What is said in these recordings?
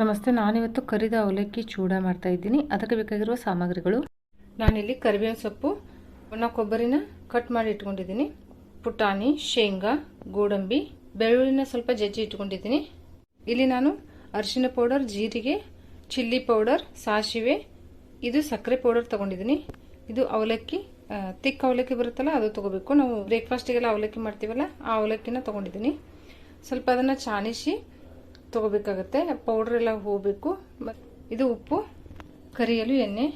ನಮಸ್ತೆ, ನಾನಿವತ್ತು ಕರಿದ ಅವಲಕ್ಕಿ ಚೂಡ ಮಾಡ್ತಾ ಇದ್ದೀನಿ. ಅದಕ್ಕೆ ಬೇಕಾಗಿರುವ ಸಾಮಗ್ರಿಗಳು. ನಾನಿಲ್ಲಿ ಕರಿಬೇವಿನ ಸೊಪ್ಪು, ಒಣ ಕೊಬ್ಬರಿನ ಕಟ್ ಮಾಡಿ ಇಟ್ಕೊಂಡಿದ್ದೀನಿ. ಪುಟಾಣಿ, ಶೇಂಗಾ, ಗೋಡಂಬಿ, ಬೆಳ್ಳುಳ್ಳಿನ ಸ್ವಲ್ಪ ಜಜ್ಜಿ ಇಟ್ಕೊಂಡಿದ್ದೀನಿ. ಇಲ್ಲಿ ನಾನು ಅರಿಶಿನ ಪೌಡರ್, ಜೀರಿಗೆ, ಚಿಲ್ಲಿ ಪೌಡರ್, ಸಾಸಿವೆ, ಇದು ಸಕ್ಕರೆ ಪೌಡರ್ ತಗೊಂಡಿದ್ದೀನಿ. ಇದು ಅವಲಕ್ಕಿ ತಿಕ್ ಅವಲಕ್ಕಿ ಬರುತ್ತಲ್ಲ, ಅದು ತಗೋಬೇಕು. ನಾವು ಬ್ರೇಕ್ಫಾಸ್ಟಿಗೆಲ್ಲ ಅವಲಕ್ಕಿ ಮಾಡ್ತೀವಲ್ಲ, ಆ ಅವಲಕ್ಕಿನ ತಗೊಂಡಿದ್ದೀನಿ. ಸ್ವಲ್ಪ ಅದನ್ನು ಚಾಣಿಸಿ ತಗೋಬೇಕಾಗತ್ತೆ. ಪೌಡ್ರ್ ಎಲ್ಲ ಹೋಗಬೇಕು. ಇದು ಉಪ್ಪು, ಕರಿಯಲು ಎಣ್ಣೆ.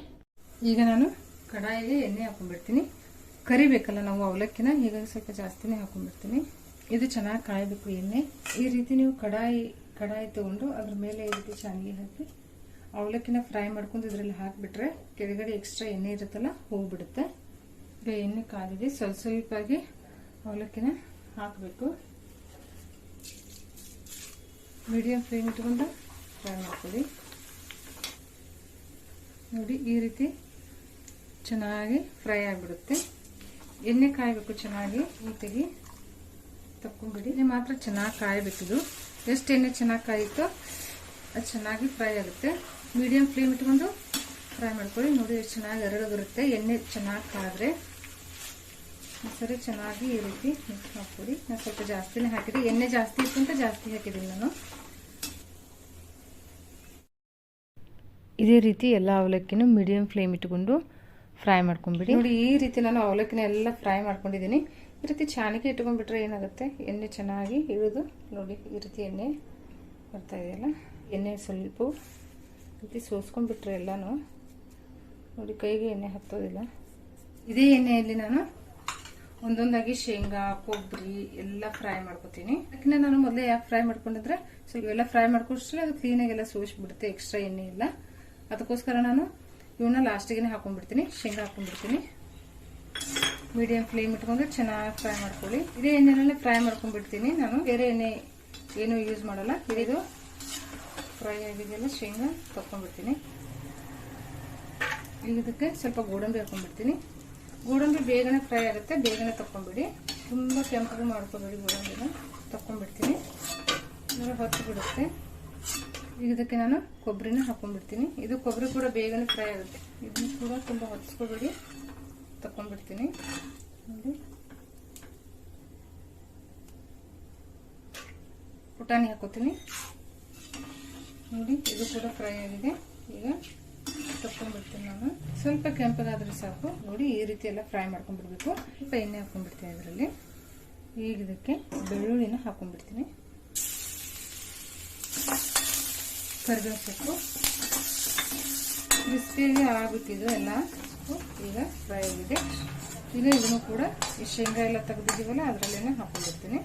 ಈಗ ನಾನು ಕಡಾಯಿಗೆ ಎಣ್ಣೆ ಹಾಕೊಂಡ್ಬಿಡ್ತೀನಿ. ಕರಿಬೇಕಲ್ಲ ನಾವು ಅವಲಕ್ಕಿನ, ಈಗ ಸ್ವಲ್ಪ ಜಾಸ್ತಿನೇ ಹಾಕೊಂಡ್ಬಿಡ್ತೀನಿ. ಇದು ಚೆನ್ನಾಗಿ ಕಾಯಬೇಕು ಎಣ್ಣೆ. ಈ ರೀತಿ ನೀವು ಕಡಾಯಿ ಕಡಾಯಿ ತೊಗೊಂಡು ಅದ್ರ ಮೇಲೆ ಈ ರೀತಿ ಚೆನ್ನಾಗಿ ಹಾಕಿ, ಅವಲಕ್ಕಿನ ಫ್ರೈ ಮಾಡ್ಕೊಂಡು ಇದರಲ್ಲಿ ಹಾಕಿಬಿಟ್ರೆ ಕೆಳಗಡೆ ಎಕ್ಸ್ಟ್ರಾ ಎಣ್ಣೆ ಇರುತ್ತಲ್ಲ, ಹೋಗ್ಬಿಡುತ್ತೆ. ಈಗ ಎಣ್ಣೆ ಕಾದಿದೆ ಸ್ವಲ್ಪ ಸ್ವಲ್ಪಾಗಿ ಅವಲಕ್ಕಿನ ಹಾಕಬೇಕು. ಮೀಡಿಯಂ ಫ್ಲೇಮ್ ಇಟ್ಕೊಂಡು ಫ್ರೈ ಮಾಡ್ಕೊಳ್ಳಿ. ನೋಡಿ, ಈ ರೀತಿ ಚೆನ್ನಾಗಿ ಫ್ರೈ ಆಗಿಬಿಡುತ್ತೆ. ಎಣ್ಣೆ ಕಾಯಬೇಕು ಚೆನ್ನಾಗಿ ನೀಟಾಗಿ ತಕ್ಕೊಂಬಿಡಿ. ಎಣ್ಣೆ ಮಾತ್ರ ಚೆನ್ನಾಗಿ ಕಾಯಬೇಕಿದು ಎಷ್ಟು ಎಣ್ಣೆ ಚೆನ್ನಾಗಿ ಕಾಯುತ್ತೋ ಅದು ಚೆನ್ನಾಗಿ ಫ್ರೈ ಆಗುತ್ತೆ. ಮೀಡಿಯಂ ಫ್ಲೇಮ್ ಇಟ್ಕೊಂಡು ಫ್ರೈ ಮಾಡ್ಕೊಳ್ಳಿ. ನೋಡಿ, ಎಷ್ಟು ಚೆನ್ನಾಗಿ ಎರಡು ಬರುತ್ತೆ ಎಣ್ಣೆ ಚೆನ್ನಾಗಿ ಕಾದ್ರೆ ಸರಿ ಚೆನ್ನಾಗಿ ಈ ರೀತಿ ಮಿಕ್ಸ್ ಮಾಡ್ಕೊಡಿ ನಾನು ಸ್ವಲ್ಪ ಜಾಸ್ತಿನೇ ಹಾಕಿದೆ. ಎಣ್ಣೆ ಜಾಸ್ತಿ ಇತ್ತು ಅಂತ ಜಾಸ್ತಿ ಹಾಕಿದ್ದೀನಿ ನಾನು. ಇದೇ ರೀತಿ ಎಲ್ಲ ಅವಲಕ್ಕಿನೂ ಮೀಡಿಯಂ ಫ್ಲೇಮ್ ಇಟ್ಕೊಂಡು ಫ್ರೈ ಮಾಡ್ಕೊಂಬಿಡಿ. ನೋಡಿ, ಈ ರೀತಿ ನಾನು ಅವಲಕ್ಕಿನ ಎಲ್ಲ ಫ್ರೈ ಮಾಡ್ಕೊಂಡಿದ್ದೀನಿ. ಈ ರೀತಿ ಚಾಣಿಕೆ ಇಟ್ಕೊಂಡ್ಬಿಟ್ರೆ ಏನಾಗುತ್ತೆ? ಎಣ್ಣೆ ಚೆನ್ನಾಗಿ ಇಳಿದು ನೋಡಿ, ಈ ರೀತಿ ಎಣ್ಣೆ ಬರ್ತಾ ಇದೆಯಲ್ಲ ಎಣ್ಣೆ ಸ್ವಲ್ಪ ರೀತಿ ಸೋಸ್ಕೊಂಡ್ಬಿಟ್ರೆ ಎಲ್ಲನೂ. ನೋಡಿ, ಕೈಗೆ ಎಣ್ಣೆ ಹತ್ತೋದಿಲ್ಲ. ಇದೇ ಎಣ್ಣೆಯಲ್ಲಿ ನಾನು ಒಂದೊಂದಾಗಿ ಶೇಂಗಾ, ಕೊಬ್ಬರಿ ಎಲ್ಲ ಫ್ರೈ ಮಾಡ್ಕೊತೀನಿ. ಅದಕ್ಕಿಂತ ನಾನು ಮೊದಲೇ ಯಾಕೆ ಫ್ರೈ ಮಾಡ್ಕೊಂಡಿದ್ರೆ, ಸ್ವಲ್ಪ ಎಲ್ಲ ಫ್ರೈ ಮಾಡ್ಕೊಂಡ್ರೆ ಅದು ಕ್ಲೀನಾಗೆಲ್ಲ ಸೋಸ್ಬಿಡುತ್ತೆ ಎಕ್ಸ್ಟ್ರಾ ಎಣ್ಣೆ ಇಲ್ಲ ಅದಕ್ಕೋಸ್ಕರ ನಾನು ಇವನ್ನ ಲಾಸ್ಟಿಗೆ ಹಾಕೊಂಡ್ಬಿಡ್ತೀನಿ. ಶೇಂಗಾ ಹಾಕೊಂಡ್ಬಿಡ್ತೀನಿ. ಮೀಡಿಯಂ ಫ್ಲೇಮ್ ಇಟ್ಕೊಂಡು ಚೆನ್ನಾಗಿ ಫ್ರೈ ಮಾಡ್ಕೊಳ್ಳಿ. ಇದೇ ಎಣ್ಣೆನಲ್ಲೇ ಫ್ರೈ ಮಾಡ್ಕೊಂಡ್ಬಿಡ್ತೀನಿ ನಾನು. ಬೇರೆ ಎಣ್ಣೆ ಏನು ಯೂಸ್ ಮಾಡಲ್ಲ. ಇದು ಫ್ರೈ ಆಗಿದೆಯಲ್ಲ ಶೇಂಗಾ ತಕ್ಕೊಂಡ್ಬಿಡ್ತೀನಿ ಈಗ ಇದಕ್ಕೆ ಸ್ವಲ್ಪ ಗೋಡಂಬಿ ಹಾಕೊಂಡ್ಬಿಡ್ತೀನಿ. ಗೋಡಂಬಿ ಬೇಗನೆ ಫ್ರೈ ಆಗುತ್ತೆ. ಬೇಗನೆ ತಕೊಂಡ್ಬಿಡಿ ತುಂಬ ಕೆಂಪಗೆ ಮಾಡ್ಕೊಬೇಡಿ ಗೋಡಂಬಿನ. ತಕೊಂಡ್ಬಿಡ್ತೀನಿ ಅಂದರೆ ಹೊತ್ತು ಬಿಡುತ್ತೆ ಇದಕ್ಕೆ ನಾನು ಕೊಬ್ಬರಿನ ಹಾಕೊಂಡ್ಬಿಡ್ತೀನಿ. ಇದು ಕೊಬ್ಬರಿ ಕೂಡ ಬೇಗನೆ ಫ್ರೈ ಆಗುತ್ತೆ. ಇದನ್ನು ಕೂಡ ತುಂಬ ಹೊತ್ಸ್ಕೊಬೇಡಿ ತಕೊಂಡ್ಬಿಡ್ತೀನಿ ನೋಡಿ. ಪುಟಾಣಿ ಹಾಕೋತೀನಿ. ನೋಡಿ, ಇದು ಕೂಡ ಫ್ರೈ ಆಗಿದೆ. ಈಗ ತಕೊಂಡ್ಬಿಡ್ತೀನಿ ನಾನು. ಸ್ವಲ್ಪ ಕೆಂಪಗಾದ್ರೆ ಸಾಕು. ನೋಡಿ, ಈ ರೀತಿ ಎಲ್ಲ ಫ್ರೈ ಮಾಡ್ಕೊಂಡ್ಬಿಡ್ಬೇಕು. ಸ್ವಲ್ಪ ಎಣ್ಣೆ ಹಾಕೊಂಡ್ಬಿಡ್ತೀನಿ ಅದರಲ್ಲಿ ಈಗ ಇದಕ್ಕೆ ಬೆಳ್ಳುಳ್ಳಿನ ಹಾಕೊಂಡ್ಬಿಡ್ತೀನಿ. ಕರಿಬೇವು ಸೊಪ್ಪು ಕ್ರಿಸ್ಪಿಯಾಗಿ ಆಗಿಬಿಟ್ಟಿದ್ರು ಎಲ್ಲ. ಈಗ ಫ್ರೈ ಆಗಿದೆ. ಈಗ ಇದನ್ನು ಕೂಡ ಈ ಶೇಂಗಾ ಎಲ್ಲ ತೆಗೆದಿದ್ದೀವಲ್ಲ, ಅದರಲ್ಲೇನೆ ಹಾಕೊಂಡಿರ್ತೀನಿ.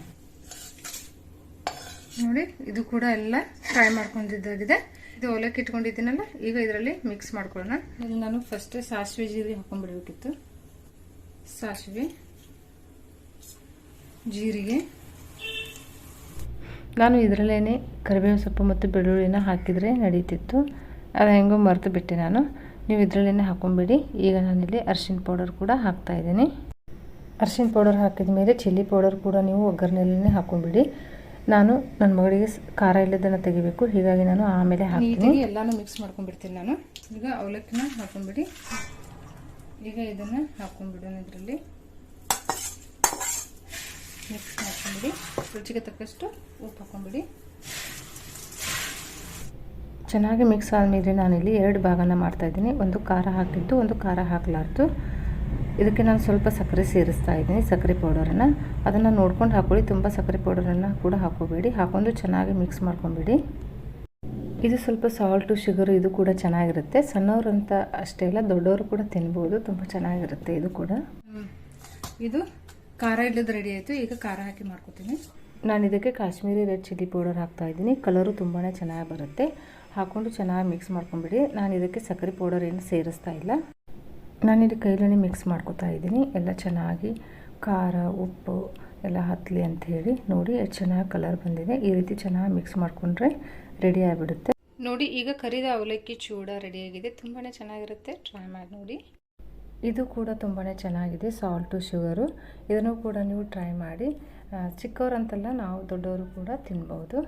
ನೋಡಿ, ಇದು ಕೂಡ ಎಲ್ಲ ಫ್ರೈ ಮಾಡ್ಕೊಂಡಿದ್ದಾಗಿದೆ. ಇದು ಒಲಕ್ಕೆ ಇಟ್ಕೊಂಡಿದ್ದೀನಲ್ಲ, ಈಗ ಇದರಲ್ಲಿ ಮಿಕ್ಸ್ ಮಾಡ್ಕೊಳ್ಳೋಣ. ಇಲ್ಲಿ ನಾನು ಫಸ್ಟ್ ಸಾಸಿವೆ ಜೀರಿಗೆ ಹಾಕೊಂಡ್ಬಿಡ್ಬೇಕಿತ್ತು. ಸಾಸಿವೆ, ಜೀರಿಗೆ. ನಾನು ಇದರಲ್ಲೇ ಕರಿಬೇವು ಸೊಪ್ಪು ಮತ್ತು ಬೆಳ್ಳುಳ್ಳಿನ ಹಾಕಿದರೆ ನಡೀತಿತ್ತು. ಅದು ಹೆಂಗೋ ಮರೆತು ಬಿಟ್ಟೆ ನಾನು. ನೀವು ಇದರಲ್ಲೇ ಹಾಕೊಂಬಿಡಿ. ಈಗ ನಾನಿಲ್ಲಿ ಅರ್ಶಿನ ಪೌಡರ್ ಕೂಡ ಹಾಕ್ತಾ ಇದ್ದೀನಿ. ಅರ್ಶಿಣ ಪೌಡರ್ ಹಾಕಿದ ಮೇಲೆ ಚಿಲ್ಲಿ ಪೌಡರ್ ಕೂಡ ನೀವು ಒಗ್ಗರಣೆಯಲ್ಲೇ ಹಾಕೊಂಬಿಡಿ. ನಾನು ನನ್ನ ಮಗಳಿಗೆ ಖಾರ ಇಲ್ಲದನ್ನು ತೆಗಿಬೇಕು. ಹೀಗಾಗಿ ನಾನು ಆಮೇಲೆ ಹಾಕ್ತೀನಿ. ಎಲ್ಲಾನು ಮಿಕ್ಸ್ ಮಾಡ್ಕೊಂಡ್ಬಿಡ್ತೀನಿ ನಾನು. ಈಗ ಅವಲಕ್ಕಿನ ಹಾಕೊಂಡ್ಬಿಡಿ ಈಗ ಇದನ್ನು ಹಾಕೊಂಡ್ಬಿಡೋಣ ಇದರಲ್ಲಿ. ಮಿಕ್ಸ್ ಮಾಡ್ಕೊಂಬಿಡಿ ರುಚಿಗೆ ತಕ್ಕಷ್ಟು ಉಪ್ಪು ಹಾಕೊಂಬಿಡಿ ಚೆನ್ನಾಗಿ ಮಿಕ್ಸ್ ಆದಮೇಲೆ ನಾನಿಲ್ಲಿ ಎರಡು ಭಾಗನ ಮಾಡ್ತಾಯಿದ್ದೀನಿ ಒಂದು ಖಾರ ಹಾಕಿದ್ದು ಒಂದು ಖಾರ ಹಾಕಲಾರ್ದು. ಇದಕ್ಕೆ ನಾನು ಸ್ವಲ್ಪ ಸಕ್ಕರೆ ಸೇರಿಸ್ತಾ ಇದ್ದೀನಿ, ಸಕ್ಕರೆ ಪೌಡರನ್ನು ಅದನ್ನು ನೋಡ್ಕೊಂಡು ಹಾಕೊಳ್ಳಿ. ತುಂಬ ಸಕ್ಕರೆ ಪೌಡರನ್ನು ಕೂಡ ಹಾಕೋಬೇಡಿ ಹಾಕೊಂಡು ಚೆನ್ನಾಗಿ ಮಿಕ್ಸ್ ಮಾಡ್ಕೊಂಬಿಡಿ. ಇದು ಸ್ವಲ್ಪ ಸಾಲ್ಟು ಶುಗರು ಇದು ಕೂಡ ಚೆನ್ನಾಗಿರುತ್ತೆ. ಸಣ್ಣವ್ರಂತ ಅಷ್ಟೇ ಇಲ್ಲ ದೊಡ್ಡವರು ಕೂಡ ತಿನ್ಬೋದು. ತುಂಬ ಚೆನ್ನಾಗಿರುತ್ತೆ ಇದು ಕೂಡ. ಇದು ಖಾರ ಇಲ್ಲದ ರೆಡಿ ಆಯಿತು ಈಗ ಖಾರ ಹಾಕಿ ಮಾಡ್ಕೊತೀನಿ. ನಾನು ಇದಕ್ಕೆ ಕಾಶ್ಮೀರಿ ರೆಡ್ ಚಿಲ್ಲಿ ಪೌಡರ್ ಹಾಕ್ತಾ ಇದ್ದೀನಿ. ಕಲರು ತುಂಬಾ ಚೆನ್ನಾಗಿ ಬರುತ್ತೆ. ಹಾಕ್ಕೊಂಡು ಚೆನ್ನಾಗಿ ಮಿಕ್ಸ್ ಮಾಡ್ಕೊಂಬಿಡಿ. ನಾನು ಇದಕ್ಕೆ ಸಕ್ಕರೆ ಪೌಡರ್ ಏನು ಸೇರಿಸ್ತಾ ಇಲ್ಲ. ನಾನು ಇದಕ್ಕೆ ಕೈಲೇ ಮಿಕ್ಸ್ ಮಾಡ್ಕೊತಾ ಇದ್ದೀನಿ. ಎಲ್ಲ ಚೆನ್ನಾಗಿ ಖಾರ ಉಪ್ಪು ಎಲ್ಲ ಹತ್ತಲಿ ಅಂತ ಹೇಳಿ ನೋಡಿ ಎಷ್ಟು ಚೆನ್ನಾಗಿ ಕಲರ್ ಬಂದಿದೆ. ಈ ರೀತಿ ಚೆನ್ನಾಗಿ ಮಿಕ್ಸ್ ಮಾಡಿಕೊಂಡ್ರೆ ರೆಡಿ ಆಗಿಬಿಡುತ್ತೆ. ನೋಡಿ ಈಗ ಕರಿದ ಅವಲಕ್ಕಿ ಚೂಡ ರೆಡಿಯಾಗಿದೆ ತುಂಬಾ ಚೆನ್ನಾಗಿರುತ್ತೆ. ಟ್ರೈ ಮಾಡಿ ನೋಡಿ. ಇದು ಕೂಡ ತುಂಬಾ ಚೆನ್ನಾಗಿದೆ ಸಾಲ್ಟು ಶುಗರು ಇದನ್ನು ಕೂಡ ನೀವು ಟ್ರೈ ಮಾಡಿ. ಚಿಕ್ಕವರಂತಲ್ಲ ನಾವು ದೊಡ್ಡವರು ಕೂಡ ತಿನ್ಬೋದು.